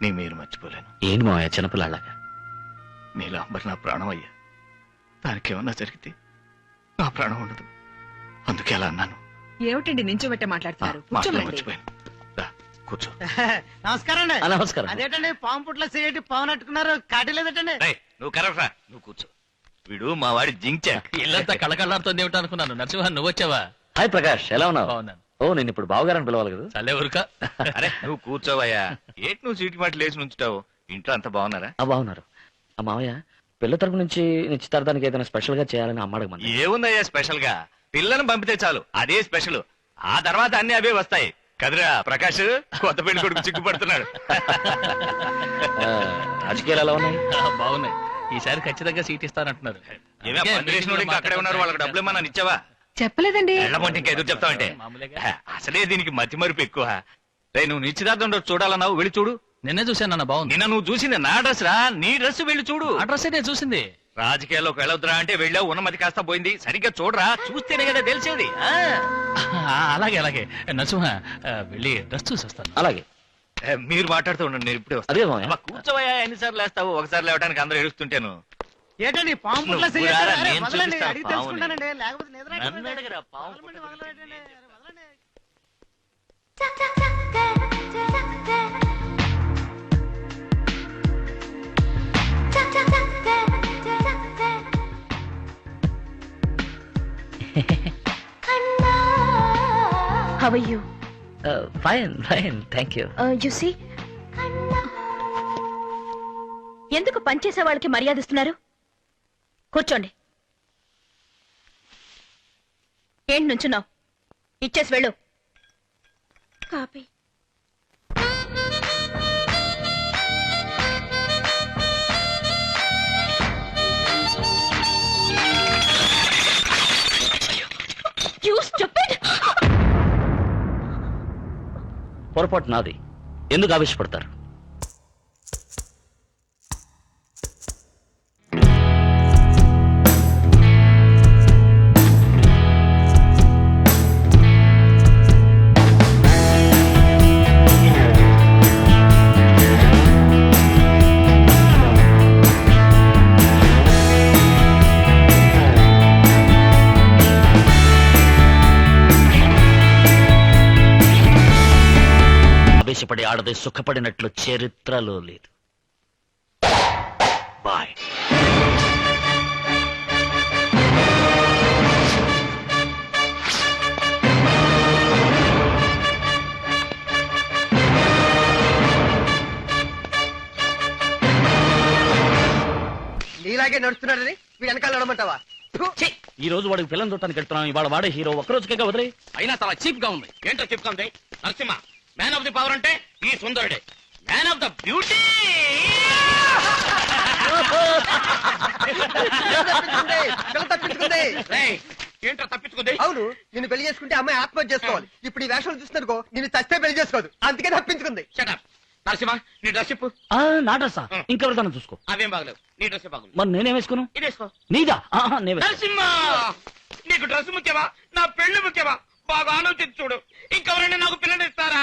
నీ మీరు మర్చిపోలేను. ఏంటి మావయ్య చిన్నపిల్లాళ్ళగా నీలాంబర్ నా ప్రాణం అయ్యా దానికి ఏమన్నా జరిగితే నా ప్రాణం ఉండదు. అందుకే అలా అన్నాను. ఏమిటండి నించోబెట్టే ఆ, మాట్లాడుతున్నారు మాటలు కూర్చోమండి మర్చిపోయాను. రా, కూర్చో. నమస్కారం అండి. నమస్కారం. అదేటండి పాము పుట్ల సిగరెట్ పవన్ అట్టుకున్నారు కాటి లేదటండి. రేయ్, నువ్వు కరెక్ట్ నువ్వు కూర్చో. వీడు మా వాడి జించా ఇల్లంతా కళకళలాడుతుంది ఏమిటో అనుకున్నాను నరసింహ నువ్వు వచ్చావా హాయ్ ప్రకాష్ ఎలా ఉన్నావు? బాగున్నాను. ఓ నేను ఇప్పుడు బావగారని పిలవాలి కదా. చల్లే ఊరుక. అరే నువ్వు కూర్చోవయ్యా. ఏంటి నువ్వు సీటు మాట లేచి నుంచుతావు ఇంట్లో అంత బాగున్నారా? ఆ బాగున్నారు. ఆ మావయ్య పిల్ల తరపు నుంచి నిశ్చితార్థానికి ఏదైనా స్పెషల్గా చేయాలని అమ్మాడు మంది ఏముందయ్యా స్పెషల్గా పిల్లను పంపితే చాలు. అదే స్పెషల్. ఆ తర్వాత అన్ని అవే వస్తాయి. కదరా ప్రకాష్? కొత్త పెళ్ళి కొడుకు చిక్కుపడుతున్నాడు. రాజకీయాలు ఎలా ఉన్నాయి? బాగున్నాయి. ఈసారి ఖచ్చితంగా సీట్ ఇస్తానంటున్నారు. ఏమే అందుకే పందిరేసిన వాడు ఇంకా అక్కడే ఉన్నారు. వాళ్ళకి డబ్బులు ఏమన్నా ఇచ్చావా? చెప్పలేదండి. చెప్తావంటే మామూలుగా. అసలే దీనికి మతి మరుపు ఎక్కువ. రే నువ్వు నిశ్చితార్థం రోజు చూడాలన్నావు వెళ్ళి చూడు. నిన్నే చూశాను అన్న బాగుంది. నిన్న నువ్వు చూసింది నా డ్రెస్ రా నీ డ్రెస్ వెళ్ళి చూడు. అడ్రస్ నేను చూసింది. రాజకీయాల్లోకి వెళ్ళొద్దురా అంటే వెళ్ళావు ఉన్నమతి కాస్త పోయింది. సరిగ్గా చూడరా చూస్తేనే కదా తెలిసేది. ఆ? ఆ, అలాగే అలాగే. నరసింహ ఆ, వెళ్ళి డ్రెస్ చూసి వస్తాను. అలాగే. మీరు మాట్లాడుతూ ఉండండి నేను ఇప్పుడే వస్తాను. కూర్చోవయ్యా ఎన్నిసార్లు లేస్తావు? ఒకసారి లేవడానికి అందరూ ఏడుస్తుంటాను. ఏటండి పాము పుట్ల చెయ్యండి. అరే, నేను వదలండి, చూపిస్తా అడిగి పావుని. తెలుసుకుంటానండి లేకపోతే నిద్ర నన్ను రాట్లేదండి. అడిగిరా, పాము వదలండి, పుట్ల వదలండి, వదలండి. Tuck, tuck, tuck, tuck, tuck, tuck. Tuck, tuck, tuck, tuck, tuck, tuck. Kanna. How are you? Fine fine thank you Uh, you see? Kanna. ఎందుకు పనిచేసే వాళ్ళకి మర్యాద ఇస్తున్నారు కూర్చోండి. ఏంటి నుంచున్నావు? ఇచ్చేసి వెళ్ళు. stupid! పొరపాటు నాది. ఎందుకు ఆవేశపడతారు? ఆడది సుఖపడినట్లు చరిత్రలో లేదు. బాయ్ నీలాగే నడుస్తున్నాడని వీడు వెనకాల నడమంటావా. ఈ రోజు వాడికి పిల్లలు చూడటానికి వెళ్తున్నాం. ఇవాళ వాడే హీరో ఒక్కరోజుకే వదిలే అయినా చాలా చీప్గా ఉంది. ఏంటో చీప్గా ఉంది? Narasimha man of the power అంటే ఈ సుందరుడే. మ్యాన్ ఆఫ్ ద బ్యూటీ ఏంటో తప్పించుకుంది. అవును నిన్ను పెళ్ళి చేసుకుంటే అమ్మాయి ఆత్మహత్య చేసుకోవాలి. ఇప్పుడు ఈ వేషాలు చూస్తున్నారుకో నిన్ను చస్తే పెళ్ళి చేసుకోదు. అందుకే తప్పించుకుంది. షటప్ నరసింహ నీ డ్రెస్ చెప్పు. నా డ్రెస్సా? ఇంకెవరికైనా చూసుకో. అవేం బాగలేవు. నీ డ్రెస్ బాగుంది. మరి నేనేం వేసుకున్నాను నీదా? నే వేసుకో. నరసింహ! నీకు డ్రెస్ ముఖ్యమా? నా పెళ్ళి ముఖ్యమా? బాగా ఆలోచించి చూడు. ఇంకెవరైనా నాకు పిల్లలు ఇస్తారా?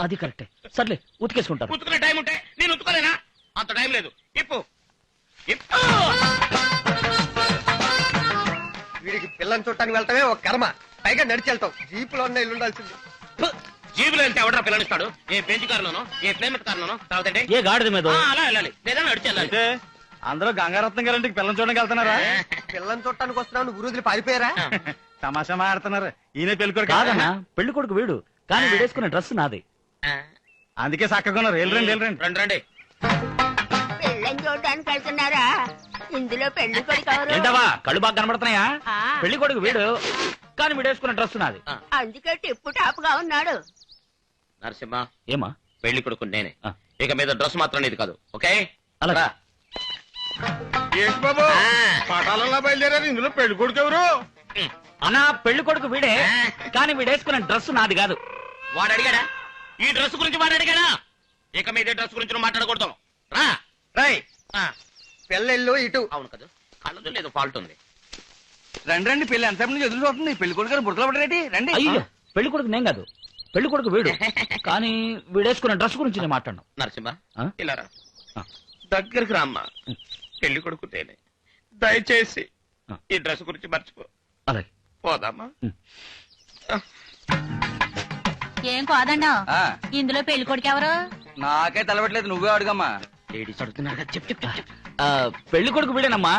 అది కరెక్టే. సర్లే ఉతికేసుకుంటారు ఉతుకునే టైం ఉంటే నేను ఉతుకోలేనా? అంత టైం లేదు. ఇప్పు. ఇప్పు. వీడికి పిల్లని చూడటానికి వెళ్ళటమే ఒక కర్మ. పైగా నడిచి వెళ్తాం. జీపులో ఉన్న ఇల్లు ఉండాల్సింది. జీబులో వెళ్తే ఎవడరా పిల్లనిస్తాడు ఏ బెంచ్ కారులోనో ఏ ప్లేమెట్ కారులోనో తర్వాత ఏంటి? ఏ గాడిద మీద? ఆ, అలా వెళ్ళాలి. లేదా నడిచి వెళ్ళాలి. అందరూ గంగారత్నం గారింటికి పిల్లలు చూడడానికి వెళ్తున్నారా? పిల్లని చూడటానికి వస్తున్నావు నువ్వు రోజులు పారిపోయారా? తమాషా మాడుతున్నారు ఈయన పెళ్ళి కొడుకు. కాదన్నా పెళ్ళి కొడుకు వీడు. కానీ వీడేసుకునే డ్రెస్ నాది. అందుకే చక్కగా రండి రండి. పెళ్ళని చూడడానికి వెళ్తున్నారా? ఇందులో పెళ్ళి కొడుకు ఎవరు? ఏంటవా కళ్ళు బాగా కనబడుతున్నాయా? ఆ. పెళ్ళి కొడుకు వీడు. కానీ వీడేసుకునే డ్రెస్ నాది. అందుకే టిప్పు టాప్గా ఉన్నాడు. నరసింహ ఏమా? పెళ్ళి కొడుకు నేనే. ఆ. ఇక మీద డ్రెస్ మాత్రం ఇది కాదు. ఓకే? అలాగా. ఏంటి బాబు ఆ. పటాలలో బయలుదేరారు. ఇందులో పెళ్ళి కొడుకు ఎవరు? అన్నా పెళ్ళి కొడుకు వీడే. కానీ వీడేసుకునే డ్రెస్ నాది కాదు. వాడు అడిగాడా? ఈ డ్రెస్ గురించి అడిగాడా ఇక మీద డ్రెస్ గురించి నువ్వు మాట్లాడకూడదు. రా. రై ఆ, ఇటు. అవును కదా. కళ్ళదు లేదు ఫాల్ట్ ఉంది. రండి రండి. పెళ్ళి ఎంతసేపు నుంచి ఎదురు చూస్తుంది. పెళ్ళి కొడుకు గారు బుడకలు పడరేటి రండి. అయ్యో పెళ్ళి కొడుకు నేను కాదు. పెళ్ళి కొడుకు వీడు. కానీ వీడేసుకున్న డ్రెస్ గురించి నేను మాట్లాడను. నరసింహ ఆ? ఇలా రా. ఆ. దగ్గరికి రామ్మా పెళ్ళి కొడుకు తేనే. దయచేసి ఆ. ఈ డ్రెస్ గురించి మర్చిపో. అలాగే. పోదామా? ఏం కాదన్నా ఇందులో పెళ్ళి కొడుకు ఎవరు నాకే తెలవట్లేదు నువ్వే అడుగమ్మా లేడీస్ అడుగుతున్నారు కదా చెప్పు చెప్పు చెప్పు. ఆ, పెళ్ళి కొడుకు వీడేనమ్మా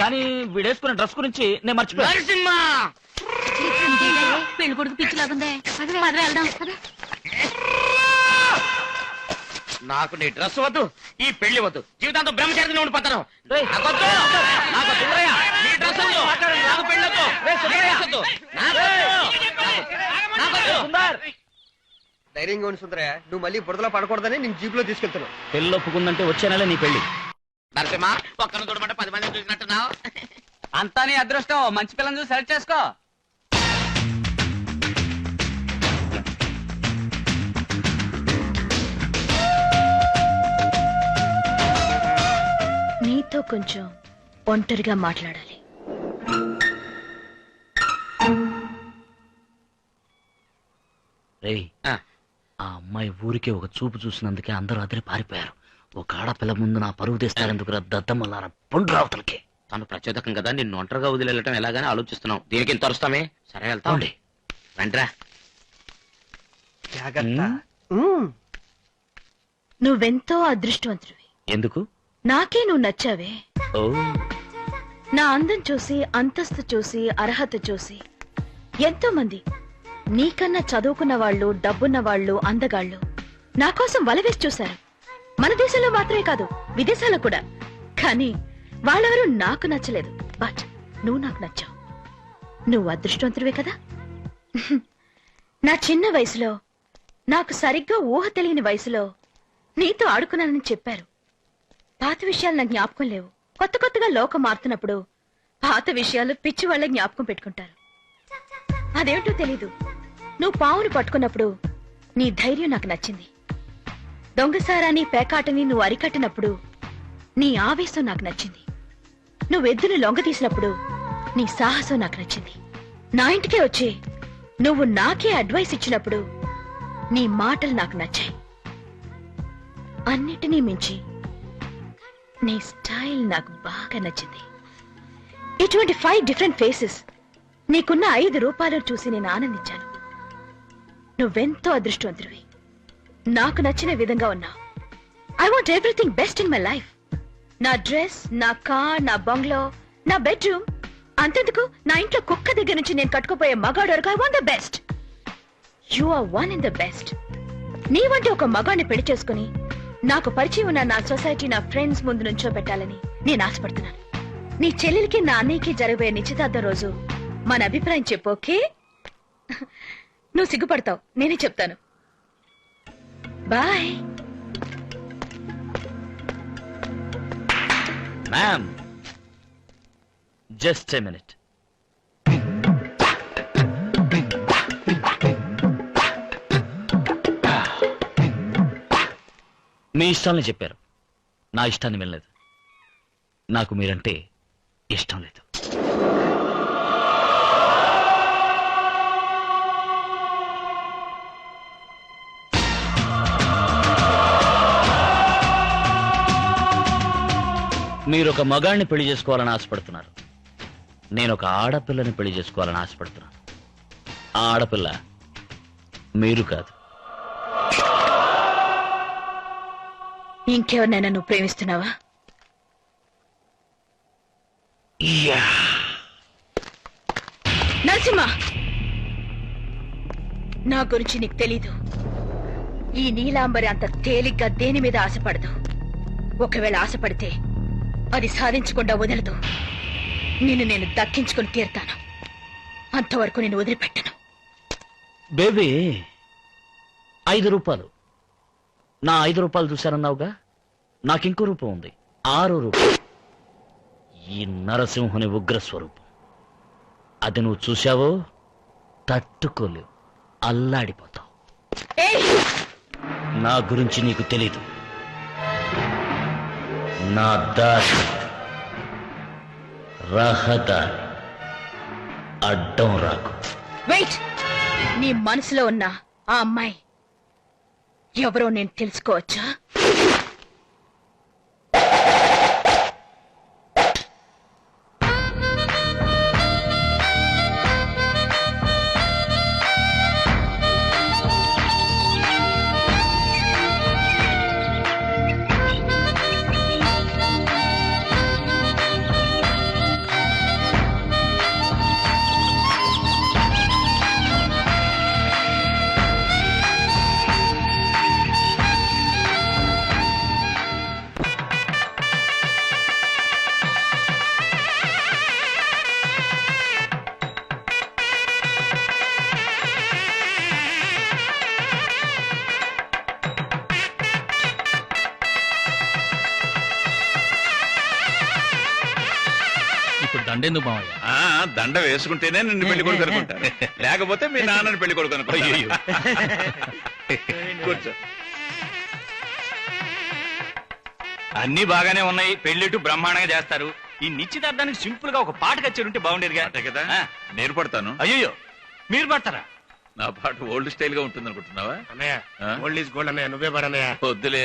కానీ వీడేసుకున్న డ్రెస్ గురించి నేను మర్చిపోయాను నరసింహ పెళ్ళి కొడుకు పిచ్చిలాగుందే పద వెళ్దాం నాకు నీ డ్రెస్ వద్దు ఈ పెళ్ళి వద్దు జీవితాంతం బ్రహ్మచారి ఉండిపోతాను రేయ్, నాకొద్దు. నాకు సుందరయ్య, నీ డ్రెస్ వద్దు. నాకు పెళ్ళి వద్దు. నీ డ్రెస్ వద్దు. నాకొద్దు. ధైర్యంగా ఉండి సుందరయ్య. నువ్వు మళ్ళీ బురదలో పడకూడదని నేను జీపులో తీసుకెళ్తున్నావు పెళ్ళి ఒప్పుకుందంటే వచ్చే నెల నీ పెళ్ళి నరసింహ ఒక్కను చూడమంటే పది మంది చూసినట్టున్నావు. అంతా నీ అదృష్టం. మంచి పిల్లని చూసి సెలెక్ట్ చేసుకో. నీతో కొంచెం ఒంటరిగా మాట్లాడాలి. రేయ్ ఆ. ఆ అమ్మాయి ఊరికే ఒక చూపు చూసినందుకే అందరూ అదిరి పారిపోయారు. ఒక ఆడపిల్ల ముందు నా పరువు తీస్తారెందుకు దద్దమ్మలారా పండు రావతలకి తను ప్రచోదకం కదా నిన్ను ఒంటరిగా వదిలేయటం ఎలాగని ఆలోచిస్తున్నావు. దీనికి ఇంత వస్తామే సరే వెళ్తాం. రండిరా. జాగ్రత్త. ఉమ్. నువ్వెంతో అదృష్టవంతుడివి. ఎందుకు? నాకే నువ్వు నచ్చావే. ఓ. నా అందం చూసి అంతస్తు చూసి అర్హత చూసి ఎంతో మంది నీకన్నా చదువుకున్న వాళ్ళు డబ్బున్న వాళ్ళు అందగాళ్ళు. నా కోసం వలవేసి చూశారు. మన దేశంలో మాత్రమే కాదు విదేశాల్లో కూడా. కానీ వాళ్ళెవరూ నాకు నచ్చలేదు. బట్ నువ్వు నాకు నచ్చావు. నువ్వు అదృష్టవంతుడివే కదా? నా చిన్న వయసులో నాకు సరిగ్గా ఊహ తెలియని వయసులో నీతో ఆడుకున్నానని చెప్పారు. పాత విషయాలు నా జ్ఞాపకం లేవు. కొత్త కొత్తగా లోకం మారుతున్నప్పుడు పాత విషయాలు పిచ్చి వాళ్ళ జ్ఞాపకం పెట్టుకుంటారు. అదేంటో తెలీదు. నువ్వు పావును పట్టుకున్నప్పుడు నీ ధైర్యం నాకు నచ్చింది. దొంగసారాని పేకాటని నువ్వు అరికట్టినప్పుడు నీ ఆవేశం నాకు నచ్చింది. నువ్వు ఎద్దును లొంగ తీసినప్పుడు నీ సాహసం నాకు నచ్చింది. నా ఇంటికే వచ్చి నువ్వు నాకే అడ్వైస్ ఇచ్చినప్పుడు నీ మాటలు నాకు నచ్చాయి. అన్నిటినీ మించి నీ స్టైల్ నాకు బాగా నచ్చింది. ఇటువంటి ఫైవ్ డిఫరెంట్ ఫేసెస్ నీకున్న ఐదు రూపాయలు చూసి నేను ఆనందించాను. నువ్వెంతో అదృష్టవంతుడివి. నాకు నచ్చిన విధంగా ఉన్నావు. I want everything best in my life నా డ్రెస్ నా కార్ నా బంగ్లో నా బెడ్రూమ్. అంతెందుకు? నా ఇంట్లో కుక్క దగ్గర నుంచి నేను కట్టుకుపోయే మగాడు వరకు I want the best you are one in the best నీ వంటి ఒక మగాడిని పెళ్ళి చేసుకుని నాకు పరిచయం ఉన్న నా సొసైటీ నా ఫ్రెండ్స్ ముందు నుంచో పెట్టాలని నేను ఆశపడుతున్నాను. నీ చెల్లెలికి నా అన్నయ్యకి జరగబోయే నిశ్చితార్థం రోజు మన అభిప్రాయం చెప్పు ఓకే? నువ్వు సిగ్గుపడతావు నేనే చెప్తాను. Bye. Ma'am just a minute మీ ఇష్టాలని చెప్పారు. నా ఇష్టాన్ని వినలేదు. నాకు మీరంటే ఇష్టం లేదు. మీరు ఒక మగాడిని పెళ్ళి చేసుకోవాలని ఆశపడుతున్నారు. నేను ఒక ఆడపిల్లని పెళ్ళి చేసుకోవాలని ఆశపడుతున్నాను. ఆ ఆడపిల్ల మీరు కాదు. ఇంకెవరినైనా నువ్వు ప్రేమిస్తున్నావా? నరసింహ! నా గురించి నీకు తెలీదు. ఈ నీలాంబరి అంత తేలిగ్గా దేని మీద ఆశపడదు. ఒకవేళ ఆశపడితే అది సాధించకుండా వదలదు. నిన్ను నేను దక్కించుకుని తీరుతాను. అంతవరకు నేను వదిలిపెట్టను. బేబీ ఐదు రూపాయలు నా ఐదు రూపాయలు చూశారన్నావుగా నాకు ఇంకో రూపం ఉంది. ఆరు రూపాయలు ఈ నరసింహుని ఉగ్ర స్వరూపం అది నువ్వు చూశావో? తట్టుకోలేవు. అల్లాడిపోతావు. నా గురించి నీకు తెలీదు. నా దారి రహదారి. అడ్డం రాకు. వెయిట్! నీ మనసులో ఉన్న ఆ అమ్మాయి ఎవరో నేను తెలుసుకోవచ్చా? ఇప్పుడు దండెందుకు మావయ్య? ఆ దండ వేసుకుంటేనే నిన్ను పెళ్ళి కొడుకు అనుకుంటాను లేకపోతే మీ నాన్నని పెళ్ళి కొడుకు అనుకుంటాను కూర్చో. అన్ని బాగానే ఉన్నాయి. పెళ్ళిట్టు బ్రహ్మాండంగా చేస్తారు. ఈ నిశ్చితార్థానికి సింపుల్గా ఒక పాట కచ్చేది ఉంటే బాగుండేదిగా. అంతే కదా? ఆ, నేను పడతాను. అయ్యో మీరు పడతారా? నా పాట ఓల్డ్ స్టైల్గా ఉంటుంది అనుకుంటున్నావా అన్నయ్య ఆ? ఓల్డ్ ఈజ్ గోల్డ్ అన్నయ్య. నువ్వే పడన్నయ్య వద్దులే.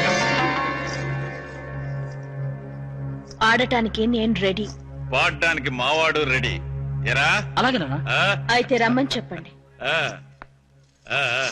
ఆడటానికి నేను రెడీ పాడడానికి మావాడు రెడీ ఎరా అలాగేనా? అయితే రమ్మని చెప్పండి ఆ. ఆ, ఆ.